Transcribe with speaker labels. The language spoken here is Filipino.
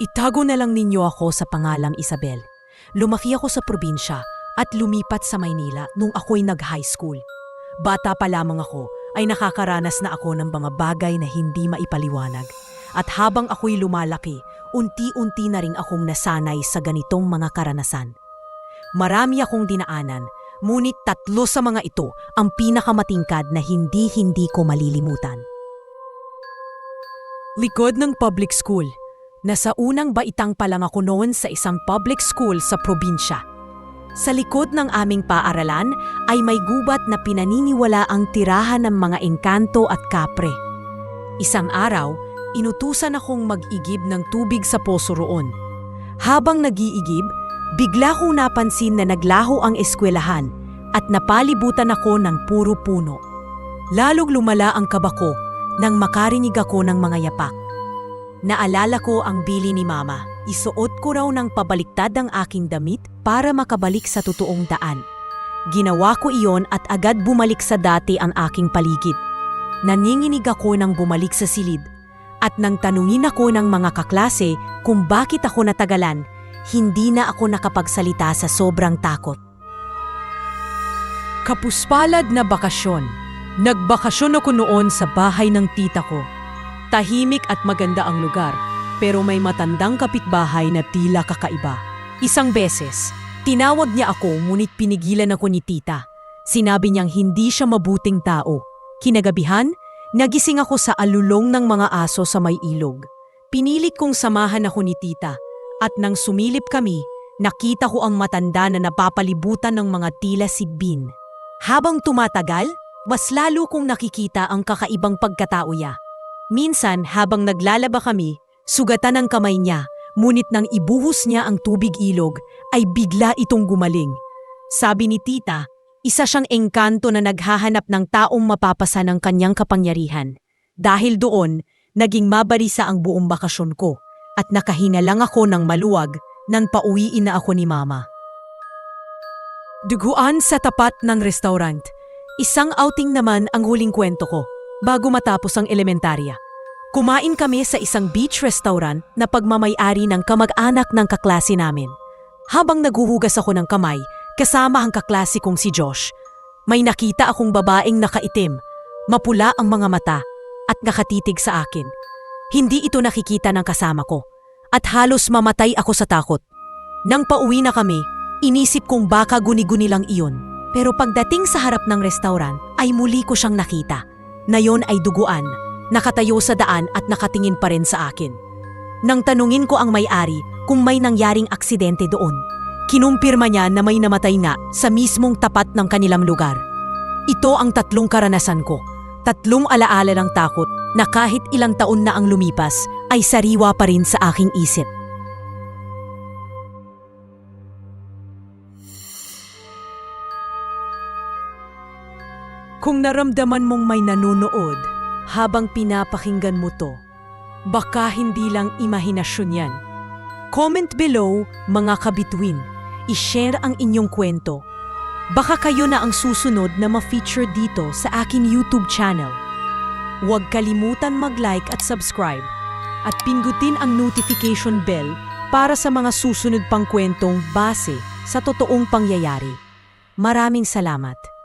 Speaker 1: Itago na lang ninyo ako sa pangalang Isabel. Lumaki ako sa probinsya at lumipat sa Maynila nung ako'y nag-high school. Bata pa lamang ako ay nakakaranas na ako ng mga bagay na hindi maipaliwanag. At habang ako'y lumalaki, unti-unti na rin akong nasanay sa ganitong mga karanasan. Marami akong dinaanan, ngunit tatlo sa mga ito ang pinakamatingkad na hindi-hindi ko malilimutan. Likod ng public school. Nasa unang baitang pa lang ako noon sa isang public school sa probinsya. Sa likod ng aming paaralan ay may gubat na pinaniniwala ang tirahan ng mga engkanto at kapre. Isang araw, inutusan akong mag-igib ng tubig sa poso roon. Habang nag-iigib, bigla kong napansin na naglaho ang eskwelahan at napalibutan ako ng puro puno. Lalong lumala ang kaba ko nang makarinig ako ng mga yapak. Naalala ko ang bili ni Mama. Isuot ko raw ng pabaliktad ang aking damit para makabalik sa totoong daan. Ginawa ko iyon at agad bumalik sa dati ang aking paligid. Naninginig ako nang bumalik sa silid. At nang tanungin ako ng mga kaklase kung bakit ako natagalan, hindi na ako nakapagsalita sa sobrang takot. Kapuspalad na bakasyon. Nagbakasyon ako noon sa bahay ng tita ko. Tahimik at maganda ang lugar, pero may matandang kapitbahay na tila kakaiba. Isang beses, tinawag niya ako ngunit pinigilan ako ni tita. Sinabi niyang hindi siya mabuting tao. Kinagabihan, nagising ako sa alulong ng mga aso sa may ilog. Pinilit kong samahan ako ni tita at nang sumilip kami, nakita ko ang matanda na napapalibutan ng mga tila sigbin. Habang tumatagal, mas lalo kong nakikita ang kakaibang pagkatao niya. Minsan habang naglalaba kami, sugatan ang kamay niya, ngunit nang ibuhos niya ang tubig ilog, ay bigla itong gumaling. Sabi ni tita, isa siyang engkanto na naghahanap ng taong mapapasa ng kanyang kapangyarihan. Dahil doon, naging mabarisa ang buong bakasyon ko at nakahina lang ako ng maluwag nang pauwiin na ako ni mama. Duguan sa tapat ng restaurant. Isang outing naman ang huling kwento ko bago matapos ang elementarya. Kumain kami sa isang beach restaurant na pagmamayari ng kamag-anak ng kaklase namin. Habang naguhugas ako ng kamay, kasama ang kaklase kong si Josh, may nakita akong babaeng nakaitim, mapula ang mga mata at nakatitig sa akin. Hindi ito nakikita ng kasama ko at halos mamatay ako sa takot. Nang pauwi na kami, inisip kong baka guni-guni lang iyon. Pero pagdating sa harap ng restaurant ay muli ko siyang nakita. Na yon ay duguan, nakatayo sa daan at nakatingin pa rin sa akin. Nang tanungin ko ang may-ari kung may nangyaring aksidente doon, kinumpirma niya na may namatay nga sa mismong tapat ng kanilang lugar. Ito ang tatlong karanasan ko. Tatlong alaala ng takot na kahit ilang taon na ang lumipas ay sariwa pa rin sa aking isip. Kung naramdaman mong may nanonood habang pinapakinggan mo to, baka hindi lang imahinasyon yan. Comment below mga kabituin, ishare ang inyong kwento. Baka kayo na ang susunod na ma-feature dito sa akin YouTube channel. Huwag kalimutan mag-like at subscribe at pindutin ang notification bell para sa mga susunod pang kwentong base sa totoong pangyayari. Maraming salamat.